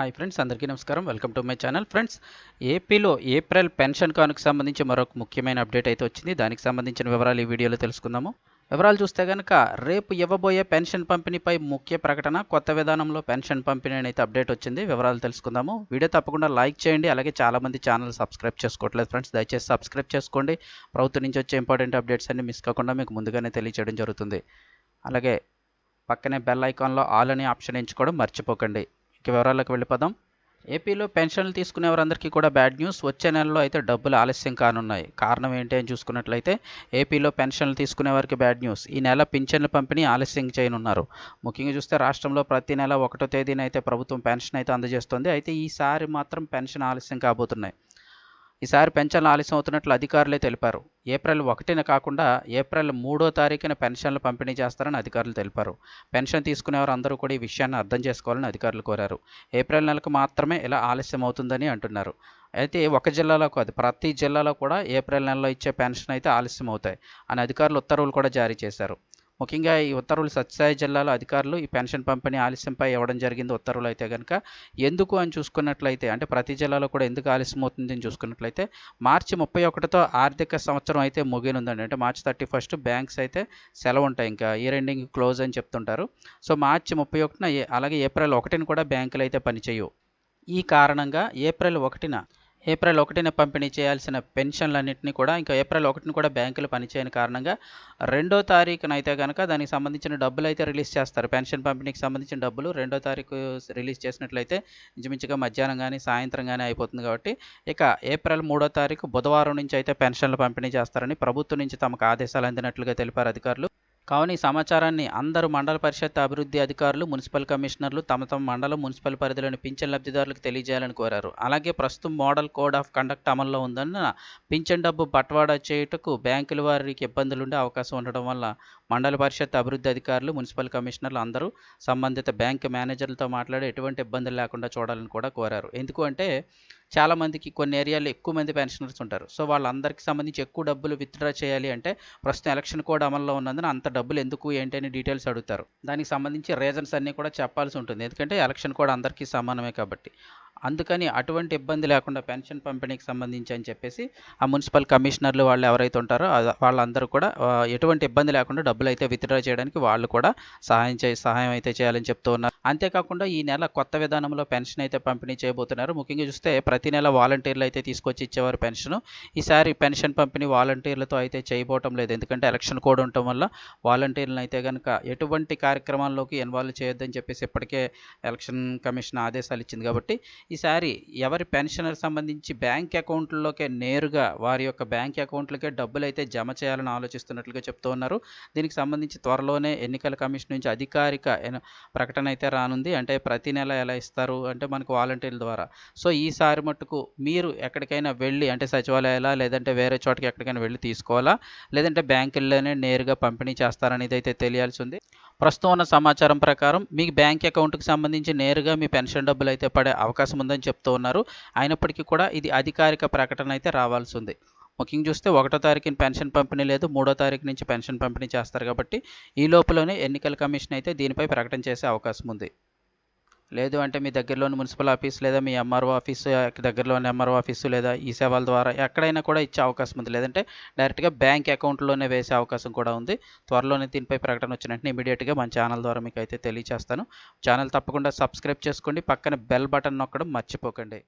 Hi friends అందరికీ నమస్కారం. Welcome to my channel friends ఏపీలో ఏప్రిల్ పెన్షన్ కానుకు సంబంధించి మరొక ముఖ్యమైన అప్డేట్ అయితే వచ్చింది. దానికి సంబంధించిన వివరాలు ఈ వీడియోలో తెలుసుకుందాము. వివరాలు చూస్తే కనుక రేపు ఇవ్వబోయే పెన్షన్ పంపిణీపై ముఖ్య ప్రకటన కొత్త విధానంలో పెన్షన్ పంపిణీ అయితే అప్డేట్ వచ్చింది. వివరాలు తెలుసుకుందాము. వీడియో తప్పకుండా లైక్ చేయండి. అలాగే చాలామంది ఛానల్ సబ్స్క్రైబ్ చేసుకోవట్లేదు ఫ్రెండ్స్ దయచేసి సబ్స్క్రైబ్ చేసుకోండి. ప్రభుత్వం నుంచి వచ్చే ఇంపార్టెంట్ అప్డేట్స్ అన్ని మిస్ కాకుండా మీకు ముందుగానే తెలియచేయడం జరుగుతుంది. అలాగే పక్కనే బెల్ ఐకాన్లో ఆల్ అనే ఆప్షన్ ఎంచుకోవడం మర్చిపోకండి. ఇక వివరాలకు వెళ్ళిపోదాం. ఏపీలో పెన్షన్లు తీసుకునే వారందరికీ కూడా బ్యాడ్ న్యూస్. వచ్చే నెలలో అయితే డబ్బులు ఆలస్యం కానున్నాయి. కారణం ఏంటి అని చూసుకున్నట్లయితే ఏపీలో పెన్షన్లు తీసుకునే వారికి బ్యాడ్ న్యూస్. ఈ నెల పింఛన్ల పంపిణీ ఆలస్యం చేయనున్నారు. ముఖ్యంగా చూస్తే రాష్ట్రంలో ప్రతి నెల ఒకటో తేదీన అయితే ప్రభుత్వం పెన్షన్ అయితే అందజేస్తుంది. అయితే ఈసారి మాత్రం పెన్షన్ ఆలస్యం కాబోతున్నాయి. ఈసారి పెన్షన్లు ఆలస్యం అవుతున్నట్లు అధికారులే తెలిపారు. ఏప్రిల్ ఒకటిన కాకుండా ఏప్రిల్ మూడో తారీఖున పెన్షన్లు పంపిణీ చేస్తారని అధికారులు తెలిపారు. పెన్షన్ తీసుకునేవారు అందరూ కూడా ఈ విషయాన్ని అర్థం చేసుకోవాలని అధికారులు కోరారు. ఏప్రిల్ నెలకు మాత్రమే ఇలా ఆలస్యం అవుతుందని అంటున్నారు. అయితే ఒక జిల్లాలో కాదు ప్రతి జిల్లాలో కూడా ఏప్రిల్ నెలలో ఇచ్చే పెన్షన్ అయితే ఆలస్యం అవుతాయి అని అధికారులు ఉత్తర్వులు కూడా జారీ చేశారు. ముఖ్యంగా ఈ ఉత్తర్వులు సత్యసాయి జిల్లాలో అధికారులు ఈ పెన్షన్ పంపిణీ ఆలస్యంపై ఇవ్వడం జరిగింది ఉత్తర్వులు అయితే కనుక ఎందుకు అని చూసుకున్నట్లయితే అంటే ప్రతి జిల్లాలో కూడా ఎందుకు ఆలస్యం అవుతుంది అని చూసుకున్నట్లయితే మార్చి ముప్పై ఒకటితో ఆర్థిక సంవత్సరం అయితే ముగినుందండి అంటే మార్చి థర్టీ ఫస్ట్ బ్యాంక్స్ అయితే సెలవు ఉంటాయి ఇంకా ఇయర్ ఎండింగ్ క్లోజ్ అని చెప్తుంటారు. సో మార్చి ముప్పై ఒకటిన అలాగే ఏప్రిల్ ఒకటిని కూడా బ్యాంకులు అయితే పనిచేయవు. ఈ కారణంగా ఏప్రిల్ ఒకటిన ఏప్రిల్ ఒకటిన పంపిణీ చేయాల్సిన పెన్షన్లన్నింటినీ కూడా ఇంకా ఏప్రిల్ ఒకటిని కూడా బ్యాంకులు పనిచేయని కారణంగా రెండో తారీఖున అయితే కనుక దానికి సంబంధించిన డబ్బులు అయితే రిలీజ్ చేస్తారు. పెన్షన్ పంపిణీకి సంబంధించిన డబ్బులు రెండో తారీఖు రిలీజ్ చేసినట్లయితే ఇంచుమించుగా మధ్యాహ్నం కానీ సాయంత్రం కానీ అయిపోతుంది కాబట్టి ఇక ఏప్రిల్ మూడో తారీఖు బుధవారం నుంచి అయితే పెన్షన్లు పంపిణీ చేస్తారని ప్రభుత్వం నుంచి తమకు ఆదేశాలు అందినట్లుగా తెలిపారు అధికారులు. కావున ఈ సమాచారాన్ని అందరూ మండల పరిషత్ అభివృద్ధి అధికారులు మున్సిపల్ కమిషనర్లు తమ తమ మండలం మున్సిపల్ పరిధిలోని పింఛన్ లబ్ధిదారులకు తెలియజేయాలని కోరారు. అలాగే ప్రస్తుతం మోడల్ కోడ్ ఆఫ్ కండక్ట్ అమల్లో ఉందన్న పింఛన్ డబ్బు బట్వాడా చేయుటకు బ్యాంకుల వారికి ఇబ్బందులు ఉండే అవకాశం ఉండడం వల్ల మండల పరిషత్ అభివృద్ధి అధికారులు మున్సిపల్ కమిషనర్లు అందరూ సంబంధిత బ్యాంక్ మేనేజర్లతో మాట్లాడి ఎటువంటి ఇబ్బందులు లేకుండా చూడాలని కూడా కోరారు. ఎందుకు అంటే చాలామందికి కొన్ని ఏరియాలో ఎక్కువ మంది పెన్షనర్స్ ఉంటారు. సో వాళ్ళందరికీ సంబంధించి ఎక్కువ డబ్బులు విత్డ్రా చేయాలి అంటే ప్రస్తుతం ఎలక్షన్ కోడ్ అమల్లో ఉన్నందున అంత డబ్బులు ఎందుకు ఏంటి అని డీటెయిల్స్ అడుగుతారు. దానికి సంబంధించి రీజన్స్ అన్నీ కూడా చెప్పాల్సి ఉంటుంది. ఎందుకంటే ఎలక్షన్ కోడ్ అందరికీ సమానమే కాబట్టి. అందుకని అటువంటి ఇబ్బంది లేకుండా పెన్షన్ పంపిణీకి సంబంధించి అని చెప్పేసి ఆ మున్సిపల్ కమిషనర్లు వాళ్ళు ఎవరైతే ఉంటారో వాళ్ళందరూ కూడా ఎటువంటి ఇబ్బంది లేకుండా డబ్బులు అయితే విత్డ్రా చేయడానికి వాళ్ళు కూడా సహాయం చే సహాయం అయితే చేయాలని చెప్తూ ఉన్నారు. అంతేకాకుండా ఈ నెల కొత్త విధానంలో పెన్షన్ అయితే పంపిణీ చేయబోతున్నారు. ముఖ్యంగా చూస్తే ప్రతి నెల వాలంటీర్లు అయితే తీసుకొచ్చి ఇచ్చేవారు పెన్షన్. ఈసారి పెన్షన్ పంపిణీ వాలంటీర్లతో అయితే చేయబోవటం లేదు. ఎందుకంటే ఎలక్షన్ కోడ్ ఉండటం వల్ల వాలంటీర్లను అయితే కనుక ఎటువంటి కార్యక్రమాల్లోకి ఇన్వాల్వ్ చేయొద్దని చెప్పేసి ఇప్పటికే ఎలక్షన్ కమిషన్ ఆదేశాలు ఇచ్చింది కాబట్టి ఈసారి ఎవరి పెన్షనర్ సంబంధించి బ్యాంక్ అకౌంట్లలోకే నేరుగా వారి యొక్క బ్యాంక్ అకౌంట్లకే డబ్బులు అయితే జమ చేయాలని ఆలోచిస్తున్నట్లుగా చెప్తూ ఉన్నారు. దీనికి సంబంధించి త్వరలోనే ఎన్నికల కమిషన్ నుంచి అధికారిక ప్రకటన అయితే రానుంది. అంటే ప్రతి నెల ఎలా ఇస్తారు అంటే మనకు వాలంటీర్ల ద్వారా. సో ఈసారి మట్టుకు మీరు ఎక్కడికైనా వెళ్ళి అంటే సచివాలయాలా లేదంటే వేరే చోటకి ఎక్కడికైనా వెళ్ళి తీసుకోవాలా? లేదంటే బ్యాంకుల్లోనే నేరుగా పంపిణీ చేస్తారనేది అయితే తెలియాల్సి ఉంది. ప్రస్తుతం ఉన్న సమాచారం ప్రకారం మీ బ్యాంక్ అకౌంట్కి సంబంధించి నేరుగా మీ పెన్షన్ డబ్బులు అయితే పడే అవకాశం ఉందని చెప్తూ ఉన్నారు. అయినప్పటికీ కూడా ఇది అధికారిక ప్రకటన అయితే రావాల్సి ఉంది. ముఖ్యంగా చూస్తే ఒకటో తారీఖున పెన్షన్ పంపిణీ లేదు మూడో తారీఖు నుంచి పెన్షన్ పంపిణీ చేస్తారు కాబట్టి ఈ లోపలనే ఎన్నికల కమిషన్ అయితే దీనిపై ప్రకటన చేసే అవకాశం ఉంది. లేదు అంటే మీ దగ్గరలోని మున్సిపల్ ఆఫీస్ లేదా మీ ఎంఆర్ఓ ఆఫీసు దగ్గరలోని ఎంఆర్ఓ ఆఫీసు లేదా ఈ సేవల ద్వారా ఎక్కడైనా కూడా ఇచ్చే అవకాశం ఉంది. లేదంటే డైరెక్ట్గా బ్యాంక్ అకౌంట్లోనే వేసే అవకాశం కూడా ఉంది. త్వరలోనే దీనిపై ప్రకటన వచ్చిన వెంటనే ఇమీడియట్గా మన ఛానల్ ద్వారా మీకు అయితే తెలియజేస్తాను ఛానల్ తప్పకుండా సబ్స్క్రైబ్ చేసుకోండి. పక్కన బెల్ బటన్ నొక్కడం మర్చిపోకండి.